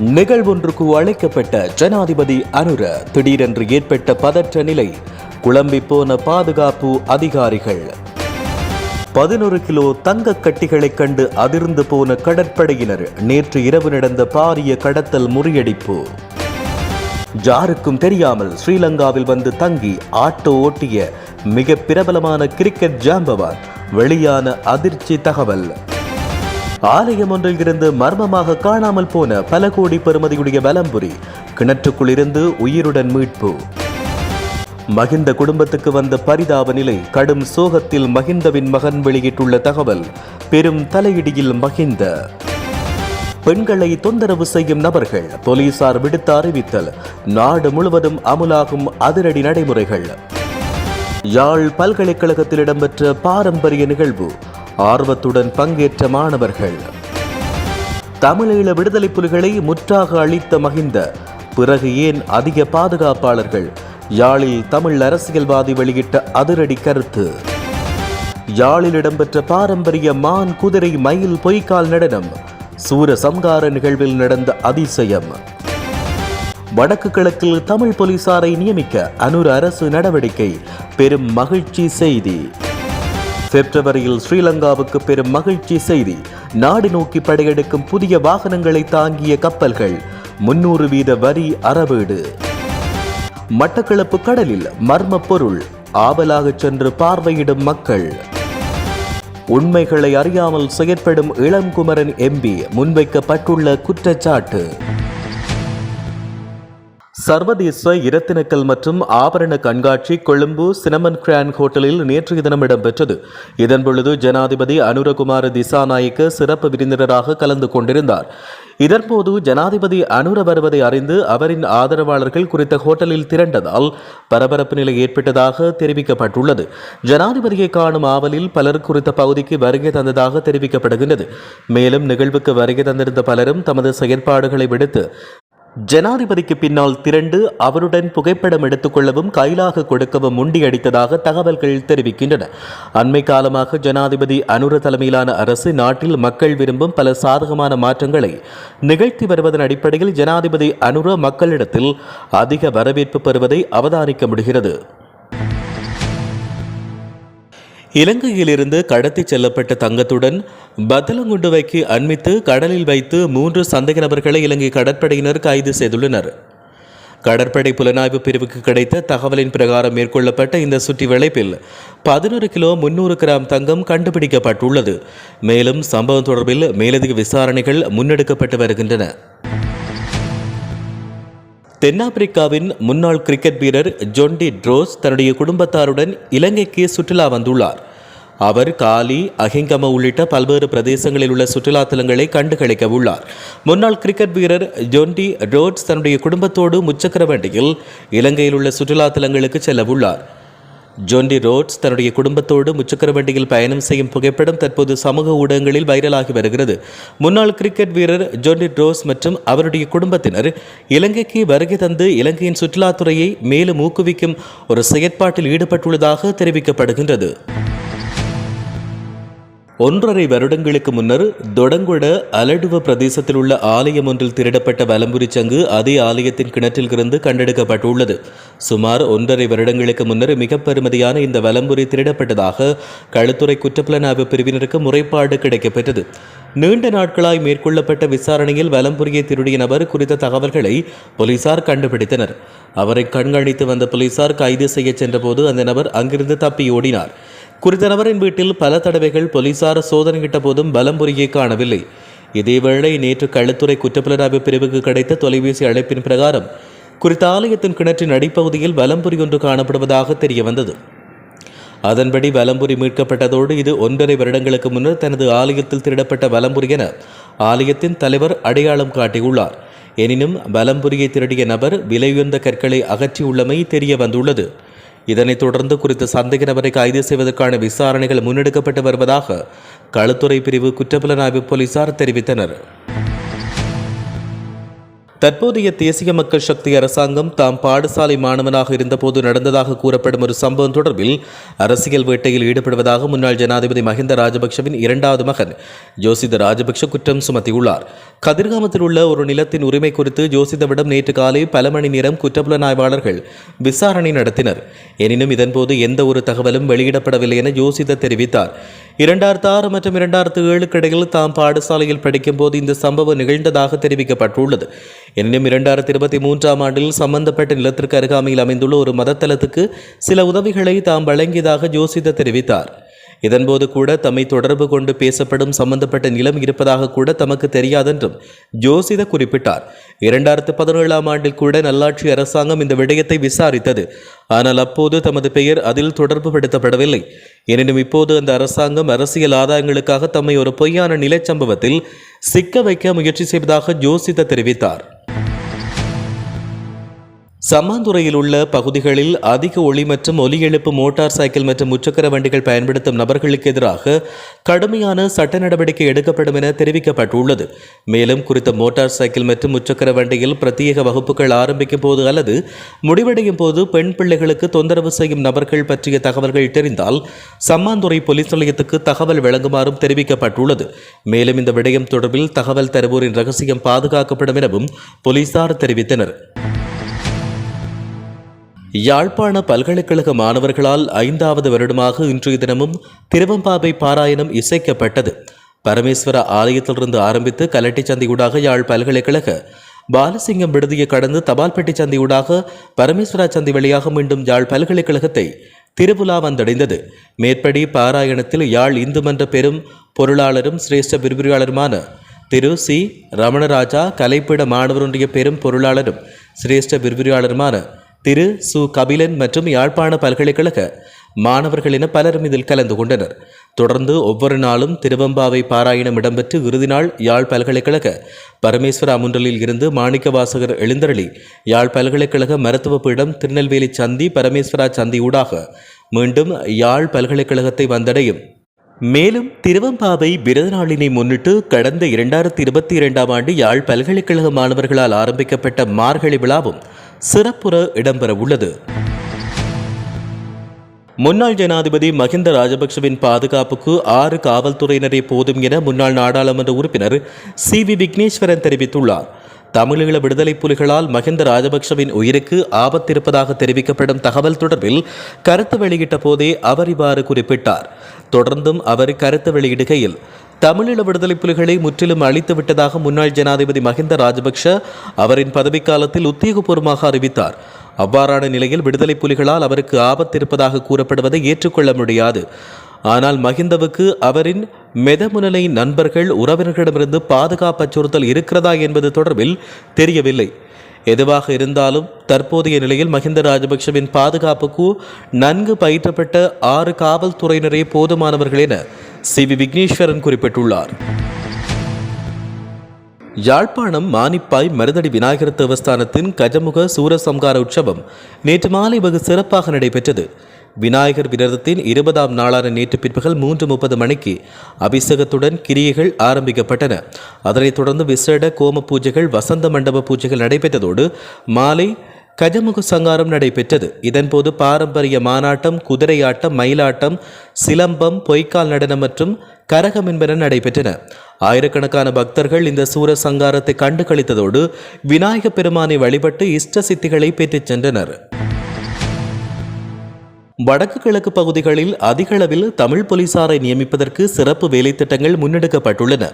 நிகழ்வொன்றுக்கு அழைக்கப்பட்ட ஜனாதிபதி அனுர திடீரென்று ஏற்பட்ட பதற்ற நிலை குழம்பி போன பாதுகாப்பு அதிகாரிகள். பதினொரு கிலோ தங்க கட்டிகளைக் கண்டு அதிர்ந்து போன கடற்படையினர் நேற்று இரவு நடந்த பாரிய கடத்தல் முறியடிப்பு. ஜாருக்கும் தெரியாமல் ஸ்ரீலங்காவில் வந்து தங்கி ஆட்டோ ஓட்டிய மிக பிரபலமான கிரிக்கெட் ஜாம்பவான் வெளியான அதிர்ச்சி தகவல். ஆலயம் ஒன்றில் இருந்து மர்மமாக காணாமல் போன பல கோடி பெறுமதியுடைய வலம்புரி கிணற்றுக்குள் இருந்து உயிருடன் மீட்பு. மகிந்த குடும்பத்துக்கு வந்த பரிதாப நிலை கடும் சோகத்தில் மகிந்தவின் மகன் வெளியிட்டுள்ள தகவல் பெரும் தலையிடியில் மகிந்த. பெண்களை தொந்தரவு செய்யும் நபர்கள் போலீசார் விடுத்த அறிவித்தல் நாடு முழுவதும் அமுலாகும் அதிரடி நடைமுறைகள். யாழ் பல்கலைக்கழகத்தில் இடம்பெற்ற பாரம்பரிய நிகழ்வு ஆர்வத்துடன் பங்கேற்ற மாணவர்கள். தமிழீழ விடுதலை புலிகளை முற்றாக அழித்த மகிந்த பிறகு ஏன் அதிக பாதுகாப்பாளர்கள்? யாழில் தமிழ் அரசியல்வாதி வெளியிட்ட அதிரடி கருத்து. யாழில் இடம்பெற்ற பாரம்பரிய மான் குதிரை மயில் பொய்க்கால் நடனம் சூர சம்கார நிகழ்வில் நடந்த அதிசயம். வடக்கு கிழக்கில் தமிழ் போலீசாரை நியமிக்க அனுர் அரசு நடவடிக்கை பெரும் மகிழ்ச்சி செய்தி. பிப்ரவரியில் ஸ்ரீலங்காவுக்கு பெரும் மகிழ்ச்சி செய்தி. நாடு நோக்கி படையெடுக்கும் புதிய வாகனங்களை தாங்கிய கப்பல்கள். முன்னூறு வீத வரி அறவீடு. மட்டக்களப்பு கடலில் மர்ம பொருள். ஆவலாகச் சென்று பார்வையிடும் மக்கள். உண்மைகளை அறியாமல் செயற்படும் இளங்குமரன் எம்பி முன்வைக்கப்பட்டுள்ள குற்றச்சாட்டு. சர்வதேச இரத்தினக்கல் மற்றும் ஆபரண கண்காட்சி கொழும்பு சினமன் கிராண்ட் ஹோட்டலில் நேற்றைய தினம் இடம்பெற்றது. இதன்பொழுது ஜனாதிபதி அனுரகுமார திசாநாயக்க சிறப்பு விருந்தினராக கலந்து கொண்டிருந்தார். இதன்போது ஜனாதிபதி அனுர வருவதை அறிந்து அவரின் ஆதரவாளர்கள் குறித்த ஹோட்டலில் திரண்டதால் பரபரப்பு நிலை ஏற்பட்டதாக தெரிவிக்கப்பட்டுள்ளது. ஜனாதிபதியை காணும் ஆவலில் பலர் குறித்த பகுதிக்கு வருகை தந்ததாக தெரிவிக்கப்படுகின்றது. மேலும் நிகழ்வுக்கு வருகை தந்திருந்த பலரும் தமது செயற்பாடுகளை விடுத்து ஜனாதிபதிக்கு பின்னால் திரண்டு அவருடன் புகைப்படம் எடுத்துக்கொள்ளவும் கைலாக கொடுக்கவும் முண்டியடித்ததாக தகவல்கள் தெரிவிக்கின்றன. அண்மை காலமாக ஜனாதிபதி அனுர தலைமையிலான அரசு நாட்டில் மக்கள் விரும்பும் பல சாதகமான மாற்றங்களை நிகழ்த்தி வருவதன் அடிப்படையில் ஜனாதிபதி அனுர மக்களிடத்தில் அதிக வரவேற்பு பெறுவதை அவதானிக்க முடிகிறது. இலங்கையிலிருந்து கடத்திச் செல்லப்பட்ட தங்கத்துடன் பத்தலங்குண்டுவைக்கு அண்மித்து கடலில் வைத்து மூன்று சந்தேக நபர்களை இலங்கை கடற்படையினர் கைது செய்துள்ளனர். கடற்படை புலனாய்வு பிரிவுக்கு கிடைத்த தகவலின் பிரகாரம் மேற்கொள்ளப்பட்ட இந்த சுற்றி வளைப்பில் பதினொரு கிலோ முன்னூறு கிராம் தங்கம் கண்டுபிடிக்கப்பட்டுள்ளது. மேலும் சம்பவம் தொடர்பில் மேலதிக விசாரணைகள் முன்னெடுக்கப்பட்டு வருகின்றன. தென்னாப்பிரிக்காவின் முன்னாள் கிரிக்கெட் வீரர் ஜொண்டி ட்ரோஸ் தன்னுடைய குடும்பத்தாருடன் இலங்கைக்கு சுற்றுலா வந்துள்ளார். அவர் காலி அஹிங்கம உள்ளிட்ட பல்வேறு பிரதேசங்களில் உள்ள சுற்றுலா தலங்களை கண்டுகளிக்க உள்ளார். முன்னாள் கிரிக்கெட் வீரர் ஜொண்டி ரோட்ஸ் தன்னுடைய குடும்பத்தோடு முச்சக்கர வண்டியில் இலங்கையில் உள்ள சுற்றுலா தலங்களுக்கு செல்ல உள்ளார் ஜோன்டி ரோட்ஸ் தன்னுடைய குடும்பத்தோடு முச்சக்கர வண்டியில் பயணம் செய்யும் புகைப்படம் தற்போது சமூக ஊடகங்களில் வைரலாகி வருகிறது. முன்னாள் கிரிக்கெட் வீரர் ஜோன்டி ரோஸ் மற்றும் அவருடைய குடும்பத்தினர் இலங்கைக்கு வருகை தந்து இலங்கையின் சுற்றுலாத்துறையை மேலும் ஊக்குவிக்கும் ஒரு செயற்பாட்டில் ஈடுபட்டுள்ளதாக தெரிவிக்கப்படுகின்றது. ஒன்றரை வருடங்களுக்கு முன்னர் தொடங்குட அலடுவ பிரதேசத்தில் உள்ள ஆலயம் ஒன்றில் திருடப்பட்ட வலம்புரி சங்கு அதே ஆலயத்தின் கிணற்றில் இருந்து கண்டெடுக்கப்பட்டுள்ளது. சுமார் ஒன்றரை வருடங்களுக்கு முன்னர் மிக பெருமதியான இந்த வலம்புரி திருடப்பட்டதாக களுத்துறை குற்றப்புலனாய்வு பிரிவினருக்கு முறைப்பாடு கிடைக்கப்பெற்றது. நீண்ட நாட்களாய் மேற்கொள்ளப்பட்ட விசாரணையில் வலம்புரியை திருடிய நபர் குறித்த தகவல்களை போலீசார் கண்டுபிடித்தனர். அவரை கண்காணித்து வந்த போலீசார் கைது செய்ய சென்றபோது அந்த நபர் அங்கிருந்து தப்பி ஓடினார். குறித்த நபரின் வீட்டில் பல தடவைகள் போலீசார் சோதனையிட்ட போதும் பலம்புரியை காணவில்லை. இதேவேளை நேற்று களுத்துறை குற்றப்புலனாய்வு பிரிவுக்கு கிடைத்த தொலைபேசி அழைப்பின் பிரகாரம் குறித்த ஆலயத்தின் கிணற்றின் அடிப்பகுதியில் வலம்புரி ஒன்று காணப்படுவதாக தெரிய வந்தது அதன்படி வலம்புரி மீட்கப்பட்டதோடு இது ஒன்றரை வருடங்களுக்கு முன்னர் தனது ஆலயத்தில் திருடப்பட்ட வலம்புரி என ஆலயத்தின் தலைவர் அடையாளம் காட்டியுள்ளார். எனினும் வலம்புரியை திருடிய நபர் விலையுயர்ந்த கற்களை அகற்றியுள்ளமை தெரிய வந்துள்ளது இதனைத் தொடர்ந்து குறித்த சந்தேக நபரை கைது செய்வதற்கான விசாரணைகள் முன்னெடுக்கப்பட்டு வருவதாக களத்துறை பிரிவு குற்றப்புலனாய்வு போலீசார் தெரிவித்தனர். தற்போதைய தேசிய மக்கள் சக்தி அரசாங்கம் தாம் பாடசாலை மாணவனாக இருந்தபோது நடந்ததாக கூறப்படும் ஒரு சம்பவம் தொடர்பில் அரசியல் வேட்டையில் ஈடுபடுவதாக முன்னாள் ஜனாதிபதி மஹிந்த ராஜபக்ஷவின் இரண்டாவது மகன் ஜோசித ராஜபக்ஷ குற்றம் சுமத்தியுள்ளார். கதிர்காமத்தில் உள்ள ஒரு நிலத்தின் உரிமை குறித்து ஜோசிதவிடம் நேற்று காலை பல மணி நேரம் குற்றப்புலனாய்வாளர்கள் விசாரணை நடத்தினர். எனினும் இதன்போது எந்த ஒரு தகவலும் வெளியிடப்படவில்லை என ஜோசித தெரிவித்தார். இரண்டாயிரத்து ஆறு மற்றும் இரண்டாயிரத்து ஏழுக்கு இடையில் தாம் பாடசாலையில் படிக்கும்போது இந்த சம்பவம் நிகழ்ந்ததாக தெரிவிக்கப்பட்டுள்ளது. எனினும் இரண்டாயிரத்தி இருபத்தி மூன்றாம் ஆண்டில் சம்பந்தப்பட்ட நிலத்திற்கு அருகாமையில் அமைந்துள்ள ஒரு மதத்தலத்துக்கு சில உதவிகளை தாம் வழங்கியதாக ஜோசித தெரிவித்தார். இதன்போது கூட தம்மை தொடர்பு கொண்டு பேசப்படும் சம்பந்தப்பட்ட நிலம் இருப்பதாக கூட தமக்கு தெரியாதென்றும் ஜோசித குறிப்பிட்டார். இரண்டாயிரத்து பதினேழாம் ஆண்டில் கூட நல்லாட்சி அரசாங்கம் இந்த விடயத்தை விசாரித்தது. ஆனால் அப்போது தமது பெயர் அதில் தொடர்பு படுத்தப்படவில்லை எனினும் இப்போது அந்த அரசாங்கம் அரசியல் ஆதாயங்களுக்காக தம்மை ஒரு பொய்யான நிலச்சம்பவத்தில் சிக்க வைக்க முயற்சி செய்வதாக ஜோசித தெரிவித்தார். சம்மாந்துறையில் உள்ள பகுதிகளில் அதிக ஒளி மற்றும் ஒலி எழுப்பு மோட்டார் சைக்கிள் மற்றும் முச்சக்கர வண்டிகள் பயன்படுத்தும் நபர்களுக்கு எதிராக கடுமையான சட்ட நடவடிக்கை எடுக்கப்படும் என தெரிவிக்கப்பட்டுள்ளது. மேலும் குறித்த மோட்டார் சைக்கிள் மற்றும் முச்சக்கர வண்டியில் பிரத்யேக வகுப்புகள் ஆரம்பிக்கும் போது அல்லது முடிவடையும் போது பெண் பிள்ளைகளுக்கு தொந்தரவு செய்யும் நபர்கள் பற்றிய தகவல்கள் தெரிந்தால் சம்மாந்துறை போலீஸ் நிலையத்துக்கு தகவல் வழங்குமாறும் தெரிவிக்கப்பட்டுள்ளது. மேலும் இந்த விடயம் தொடர்பில் தகவல் தருவோரின் ரகசியம் பாதுகாக்கப்படும் எனவும் போலீசார் தெரிவித்தனர். யாழ்ப்பாண பல்கலைக்கழக மாணவர்களால் ஐந்தாவது வருடமாக இன்றைய தினமும் திருவம்பாவை பாராயணம் இசைக்கப்பட்டது. பரமேஸ்வர ஆலயத்திலிருந்து ஆரம்பித்து கலட்டி சந்தையூடாக யாழ் பல்கலைக்கழக பாலசிங்கம் விடுதியை கடந்து தபால்பெட்டி சந்தையூடாக பரமேஸ்வரா சந்தை வழியாக மீண்டும் யாழ் பல்கலைக்கழகத்தை திருபுலா வந்தடைந்தது. மேற்படி பாராயணத்தில் யாழ் இந்து மன்ற பெரும் பொருளாளரும் சிரேஷ்ட விரிவுரையாளருமான திரு சி. ரமணராஜா கலைப்பிட மாணவருடைய பெரும் பொருளாளரும் சிரேஷ்ட விரிவுரையாளருமான திரு சு. கபிலன் மற்றும் யாழ்ப்பாண பல்கலைக்கழக மாணவர்கள் என பலரும் இதில் கலந்து கொண்டனர். தொடர்ந்து ஒவ்வொரு நாளும் திருவம்பாவை பாராயணம் இடம்பெற்று இறுதி நாள் யாழ் பல்கலைக்கழக பரமேஸ்வர அமுன்றலில் இருந்து மாணிக்க வாசகர் எழுந்தருளி யாழ் பல்கலைக்கழக மருத்துவ பீடம் திருநெல்வேலி சந்தி பரமேஸ்வரா சந்தி ஊடாக மீண்டும் யாழ் பல்கலைக்கழகத்தை வந்தடையும். மேலும் திருவம்பாவை விரத நாளினை முன்னிட்டு கடந்த இரண்டாயிரத்தி இருபத்தி இரண்டாம் ஆண்டு யாழ் பல்கலைக்கழக மாணவர்களால் ஆரம்பிக்கப்பட்ட மார்கழி விழாவும் சிறப்புற இடம்பெற உள்ளது. முன்னாள் ஜனாதிபதி மஹிந்த ராஜபக்சவின் பாதுகாப்புக்கு ஆறு காவல்துறையினரே போதும் என முன்னாள் நாடாளுமன்ற உறுப்பினர் சி வி விக்னேஸ்வரன் தெரிவித்துள்ளார். தமிழீழ விடுதலை புலிகளால் மஹிந்த ராஜபக்சவின் உயிருக்கு ஆபத்திருப்பதாக தெரிவிக்கப்படும் தகவல் தொடர்பில் கருத்து வெளியிட்ட போதே அவர் இவ்வாறு குறிப்பிட்டார். தொடர்ந்தும் அவர் கருத்து வெளியிடுகையில் தமிழீழ விடுதலை புலிகளை முற்றிலும் அழித்துவிட்டதாக முன்னாள் ஜனாதிபதி மஹிந்த ராஜபக்ஷ அவரின் பதவிக்காலத்தில் உத்தியோகபூர்வமாக அறிவித்தார். அவ்வாறான நிலையில் விடுதலை புலிகளால் அவருக்கு ஆபத்து இருப்பதாக கூறப்படுவதை ஏற்றுக்கொள்ள முடியாது. ஆனால் மஹிந்தவுக்கு அவரின் மெதமுனலை நண்பர்கள் உறவினர்களிடமிருந்து பாதுகாப்பு அச்சுறுத்தல் இருக்கிறதா என்பது தொடர்பில் தெரியவில்லை. எதுவாக இருந்தாலும் தற்போதைய நிலையில் மஹிந்த ராஜபக்ஷவின் பாதுகாப்புக்கு நன்கு பயிற்றப்பட்ட ஆறு காவல்துறையினரே போதுமானவர்கள் என சி வி விக்னேஸ்வரன் குறிப்பிட்டுள்ளார். யாழ்ப்பாணம் மானிப்பாய் மருதடி விநாயகர் தேவஸ்தானத்தின் கஜமுக சூரசம்கார உற்சவம் நேற்று மாலை வெகு சிறப்பாக நடைபெற்றது. விநாயகர் விரதத்தின் இருபதாம் நாளான நேற்று பிற்பகல் மூன்று முப்பது மணிக்கு அபிஷேகத்துடன் கிரியைகள் ஆரம்பிக்கப்பட்டன. அதனைத் தொடர்ந்து விசேட கோம பூஜைகள் வசந்த மண்டப பூஜைகள் நடைபெற்றதோடு மாலை கஜமுக சங்காரம் நடைபெற்றது. இதன்போது பாரம்பரிய மானாட்டம் குதிரையாட்டம் மயிலாட்டம் சிலம்பம் பொய்க்கால் நடனம் மற்றும் கரகம் என்பன நடைபெற்றன. ஆயிரக்கணக்கான பக்தர்கள் இந்த சூர சங்காரத்தை கண்டு கழித்ததோடு விநாயக பெருமானை வழிபட்டு இஷ்ட சித்திகளை பெற்றுச் சென்றனர். வடக்கு கிழக்கு பகுதிகளில் அதிகளவில் தமிழ் போலீசாரை நியமிப்பதற்கு சிறப்பு வேலை திட்டங்கள் முன்னெடுக்கப்பட்டுள்ளன.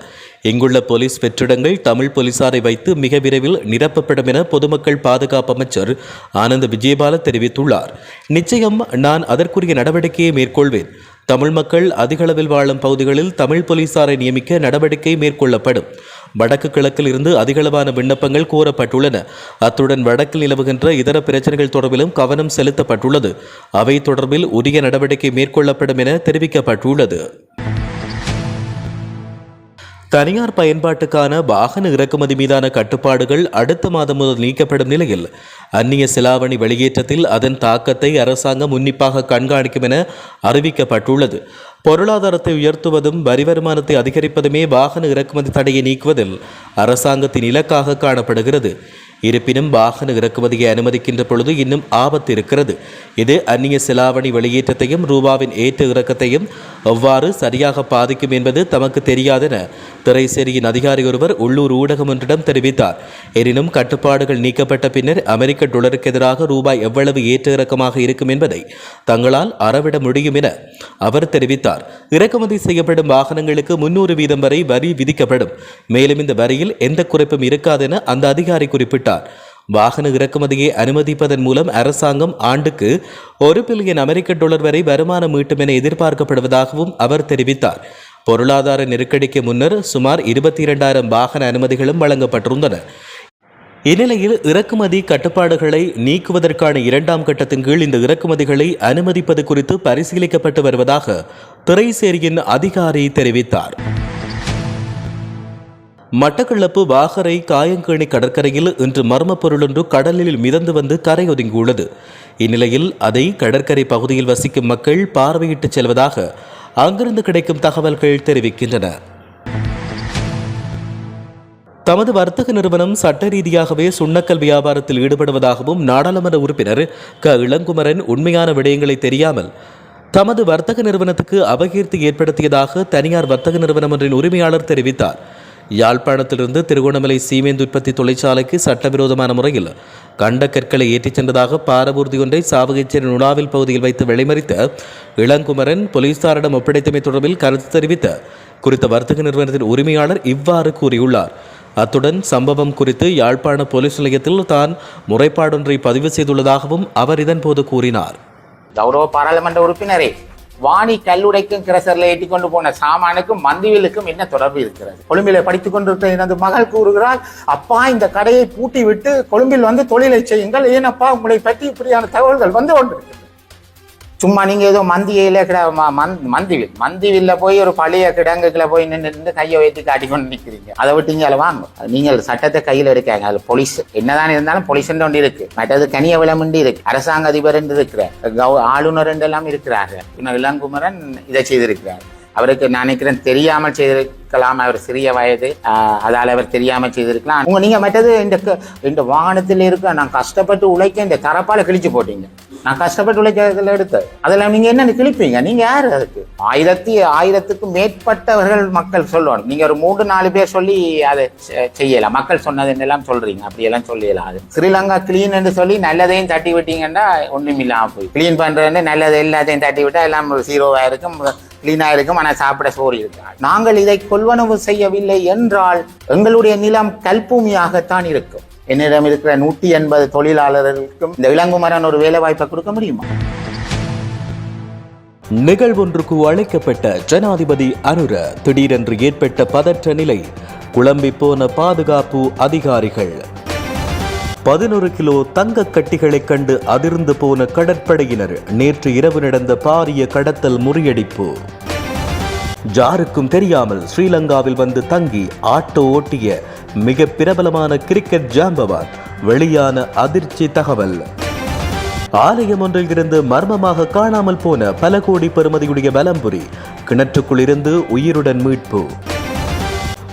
இங்குள்ள போலீஸ் வெற்றிடங்கள் தமிழ் போலீசாரை வைத்து மிக விரைவில் நிரப்பப்படும் என பொதுமக்கள் பாதுகாப்பு அமைச்சர் ஆனந்த் விஜயபால தெரிவித்துள்ளார். நிச்சயம் நான் அதற்குரிய நடவடிக்கையை மேற்கொள்வேன். தமிழ் மக்கள் அதிகளவில் வாழும் பகுதிகளில் தமிழ் போலீசாரை நியமிக்க நடவடிக்கை மேற்கொள்ளப்படும். வடக்கு கிழக்கில் இருந்து அதிகளவான விண்ணப்பங்கள் கோரப்பட்டுள்ளன. அத்துடன் வடக்கில் நிலவுகின்ற இதர பிரச்சனைகள் தொடர்பிலும் கவனம் செலுத்தப்பட்டுள்ளது. அவை தொடர்பில் உரிய நடவடிக்கை மேற்கொள்ளப்படும் என தெரிவிக்கப்பட்டுள்ளது. தனியார் பயன்பாட்டுக்கான வாகன இறக்குமதி மீதான கட்டுப்பாடுகள் அடுத்த மாதம் முதல் நீக்கப்படும் நிலையில் அந்நிய செலாவணி வெளியேற்றத்தில் அதன் தாக்கத்தை அரசாங்கம் உன்னிப்பாக கண்காணிக்கும் என அறிவிக்கப்பட்டுள்ளது. பொருளாதாரத்தை உயர்த்துவதும் வரி வருமானத்தை அதிகரிப்பதுமே வாகன இறக்குமதி தடையை நீக்குவதில் அரசாங்கத்தின் இலக்காக காணப்படுகிறது. இருப்பினும் வாகன இறக்குமதியை அனுமதிக்கின்ற பொழுது இன்னும் ஆபத்து இருக்கிறது. இது அந்நிய செலாவணி வெளியேற்றத்தையும் ரூபாவின் ஏற்ற இறக்கத்தையும் எவ்வாறு சரியாக பாதிக்கும் என்பது தமக்கு தெரியாதென திரைசேரியின் அதிகாரி ஒருவர் உள்ளூர் ஊடகம் ஒன்றிடம் தெரிவித்தார். எனினும் கட்டுப்பாடுகள் நீக்கப்பட்ட பின்னர் அமெரிக்க டொலருக்கு எதிராக ரூபாய் எவ்வளவு ஏற்ற இறக்கமாக இருக்கும் என்பதை தங்களால் அறவிட முடியும் என அவர் தெரிவித்தார். இறக்குமதி செய்யப்படும் வாகனங்களுக்கு முன்னூறு வீதம் வரை வரி விதிக்கப்படும். மேலும் இந்த வரியில் எந்த குறைப்பும் இருக்காதென அந்த அதிகாரி குறிப்பிட்டார். வாகன இறக்குமதியை அனுமதிப்பதன் மூலம் அரசாங்கம் ஆண்டுக்கு ஒரு பில்லியன் அமெரிக்க டாலர் வரை வருமானம் ஈட்டும் என எதிர்பார்க்கப்படுவதாகவும் அவர் தெரிவித்தார். பொருளாதார நெருக்கடிக்கு முன்னர் சுமார் இருபத்தி இரண்டாயிரம் வாகன அனுமதிகளும் வழங்கப்பட்டிருந்தன. இந்நிலையில் இறக்குமதி கட்டுப்பாடுகளை நீக்குவதற்கான இரண்டாம் கட்டத்தின் கீழ் இந்த இறக்குமதிகளை அனுமதிப்பது குறித்து பரிசீலிக்கப்பட்டு வருவதாக திரைசேரியின் அதிகாரி தெரிவித்தார். மட்டக்களப்பு வாகரை காயங்கேணி கடற்கரையில் இன்று மர்ம பொருளொன்று கடலில் மிதந்து வந்து கரையொதுங்கியுள்ளது. இந்நிலையில் அதை கடற்கரை பகுதியில் வசிக்கும் மக்கள் பார்வையிட்டு செல்வதாக அங்கிருந்து கிடைக்கும் தகவல்கள் தெரிவிக்கின்றன. தமது வர்த்தக நிறுவனம் சட்ட ரீதியாகவே சுண்ணக்கல் வியாபாரத்தில் ஈடுபடுவதாகவும் நாடாளுமன்ற உறுப்பினர் க. இளங்குமரன் உண்மையான விடயங்களை தெரியாமல் தமது வர்த்தக நிறுவனத்துக்கு அபகீர்த்தி ஏற்படுத்தியதாக தனியார் வர்த்தக நிறுவனம் ஒன்றின் உரிமையாளர் தெரிவித்தார். யாழ்ப்பாணத்திலிருந்து திருகோணமலை சீமேந்து உற்பத்தி தொழிற்சாலைக்கு சட்டவிரோதமான முறையில் கண்ட கற்களை ஏற்றிச் சென்றதாக பாரபூர்தி ஒன்றை சாவகச்சேரி நுழாவில் பகுதியில் வைத்து வெளிமறித்த இளங்குமரன் போலீசாரிடம் ஒப்படைத்தமை தொடர்பில் கருத்து தெரிவித்த குறித்த வர்த்தக நிறுவனத்தின் உரிமையாளர் இவ்வாறு கூறியுள்ளார். அத்துடன் சம்பவம் குறித்து யாழ்ப்பாண போலீஸ் நிலையத்தில் தான் முறைப்பாடொன்றை பதிவு செய்துள்ளதாகவும் அவர் இதன்போது கூறினார். கௌரவ பாராளுமன்ற உறுப்பினரே வாணி கல்லுடைக்கும் கிரசரில் ஏற்றி கொண்டு போன சாமானுக்கும் மந்திவிலுக்கும் என்ன தொடர்பு இருக்கிறது? கொழும்பில் படித்துக் கொண்டிருக்கிற எனது மகள் கூறுகிறாள் அப்பா இந்த கடையை பூட்டி விட்டு கொழும்பில் வந்து தொழிலை செய்யுங்கள். ஏனப்பா உங்களை பற்றி இப்படியான தகவல்கள் வந்து கொண்டிருக்கிறது சும்மா நீங்கள் ஏதோ மந்தியில் கிட ம- மந்- மந்திவில் மந்திவில்ல போய் ஒரு பழைய கிடங்குக்குள்ள போய் நின்று நின்று கையை வைத்து காட்டி கொண்டு நிற்கிறீங்க அதை விட்டீங்க அதில் வாங்க. நீங்கள் சட்டத்தை கையில் எடுக்காங்க அது போலீஸ் என்னதான் இருந்தாலும் போலீஸ்ன்ற ஒன்று இருக்கு. மற்றது கனிய விளமுண்டு இருக்கு. அரசாங்க அதிபர் என்று இருக்கிற கவு ஆளுநர் என்றெல்லாம் இருக்கிறார்கள். இன்னும் இளங்குமரன் இதை செய்திருக்கிறார். அவருக்கு நான் நினைக்கிறேன் தெரியாமல் செய்திருக்கலாம். அவர் சிறிய வயது. அதால் அவர் தெரியாமல் செய்திருக்கலாம். உங்க நீங்க மற்றது இந்த இந்த வாகனத்தில் இருக்க நான் கஷ்டப்பட்டு உழைக்க இந்த தரப்பால் கிழிச்சு போட்டீங்க. நான் கஷ்டப்பட்டு உழைக்கிறதுல எடுத்து. அதில் நீங்கள் என்ன கிழிப்பீங்க? நீங்கள் யார் அதுக்கு? ஆயிரத்தி ஆயிரத்துக்கும் மேற்பட்டவர்கள் மக்கள் சொல்லணும். நீங்கள் ஒரு மூன்று நாலு பேர் சொல்லி அதை செய்யலாம். மக்கள் சொன்னதுன்னெல்லாம் சொல்கிறீங்க அப்படியெல்லாம் சொல்லிடலாம் அது. ஸ்ரீலங்கா கிளீன் என்று சொல்லி நல்லதையும் தட்டி விட்டீங்கன்னா ஒன்றும் இல்லாமல் போய். கிளீன் பண்ணுறதுன்னு நல்லது எல்லாத்தையும் தட்டி விட்டால் எல்லாம் ஒரு இருக்கும் கிளீனா இருக்கும் ஆனால் சாப்பிட சோறு இருக்கு நாங்கள் இதை கொள்வனவு செய்யவில்லை என்றால் எங்களுடைய நிலம் கல்பூமியாகத்தான் இருக்கும். என்னிடம் இருக்கிற நூற்றி எண்பது தொழிலாளர்களுக்கும் இந்த இளங்குமரன் ஒரு வேலை வாய்ப்பை கொடுக்க முடியுமா? நிகழ்வொன்றுக்கு அழைக்கப்பட்ட ஜனாதிபதி அனுர திடீரென்று ஏற்பட்ட பதற்ற நிலை குழம்பி போன பாதுகாப்பு அதிகாரிகள். பதினொரு கிலோ தங்க கட்டிகளைக் கண்டு அதிர்ந்து போன கடற்படையினர் நேற்று இரவு நடந்த பாரிய கடத்தல் முறியடிப்பு. ஜாருக்கும் தெரியாமல் ஸ்ரீலங்காவில் வந்து தங்கி ஆட்டோ ஓட்டிய மிக பிரபலமான கிரிக்கெட் ஜாம்பவான் வெளியான அதிர்ச்சி தகவல். ஆலயம் ஒன்றில் இருந்து மர்மமாக காணாமல் போன பல கோடி பெறுமதியுடைய வலம்புரி கிணற்றுக்குள் இருந்து உயிருடன் மீட்பு.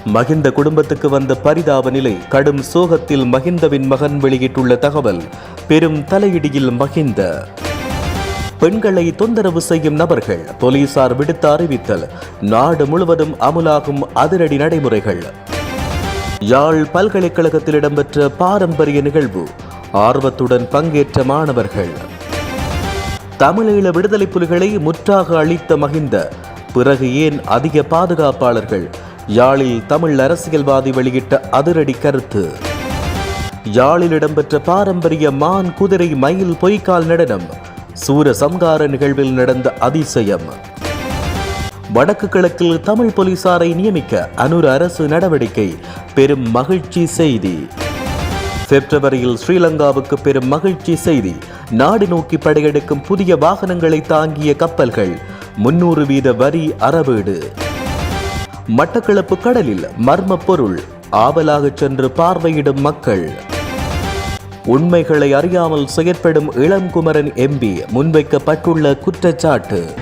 மகிந்த குடும்பத்துக்கு வந்த பரிதாப நிலை கடும் சோகத்தில் மகிந்தவின் மகன் வெளியிட்டுள்ள தகவல் பெரும் தலையிடியில் மகிந்த. பெண்களை தொந்தரவு செய்யும் நபர்கள் போலீசார் விடுத்த அறிவித்தல் நாடு முழுவதும் அமுலாகும் அதிரடி நடைமுறைகள். யாழ் பல்கலைக்கழகத்தில் இடம்பெற்ற பாரம்பரிய நிகழ்வு ஆர்வத்துடன் பங்கேற்ற மாணவர்கள். தமிழீழ விடுதலை புலிகளை முற்றாக அழித்த மகிந்த பிறகு ஏன் அதிக பாதுகாப்பாளர்கள் யாழில் தமிழ் அரசியல்வாதி வெளியிட்ட அதிரடி கருத்து. யாழில் இடம்பெற்ற பாரம்பரிய மான் குதிரை மயில் பொய்க்கால் நடனம் சூர சம்கார நிகழ்வில் நடந்த அதிசயம். வடக்கு கிழக்கில் தமிழ் போலீசாரை நியமிக்க அனுர் அரசு நடவடிக்கை பெரும் மகிழ்ச்சி செய்தி. பிப்ரவரியில் ஸ்ரீலங்காவுக்கு பெரும் மகிழ்ச்சி செய்தி நாடு நோக்கி படையெடுக்கும் புதிய வாகனங்களை தாங்கிய கப்பல்கள் முன்னூறு வீத வரி அறவீடு. மட்டக்களப்பு கடலில் மர்ம பொருள். ஆவலாகச் சென்று பார்வையிடும் மக்கள். உண்மைகளை அறியாமல் செயற்படும் இளம்குமரன் எம்பி முன்வைக்கப்பட்டுள்ள குற்றச்சாட்டு.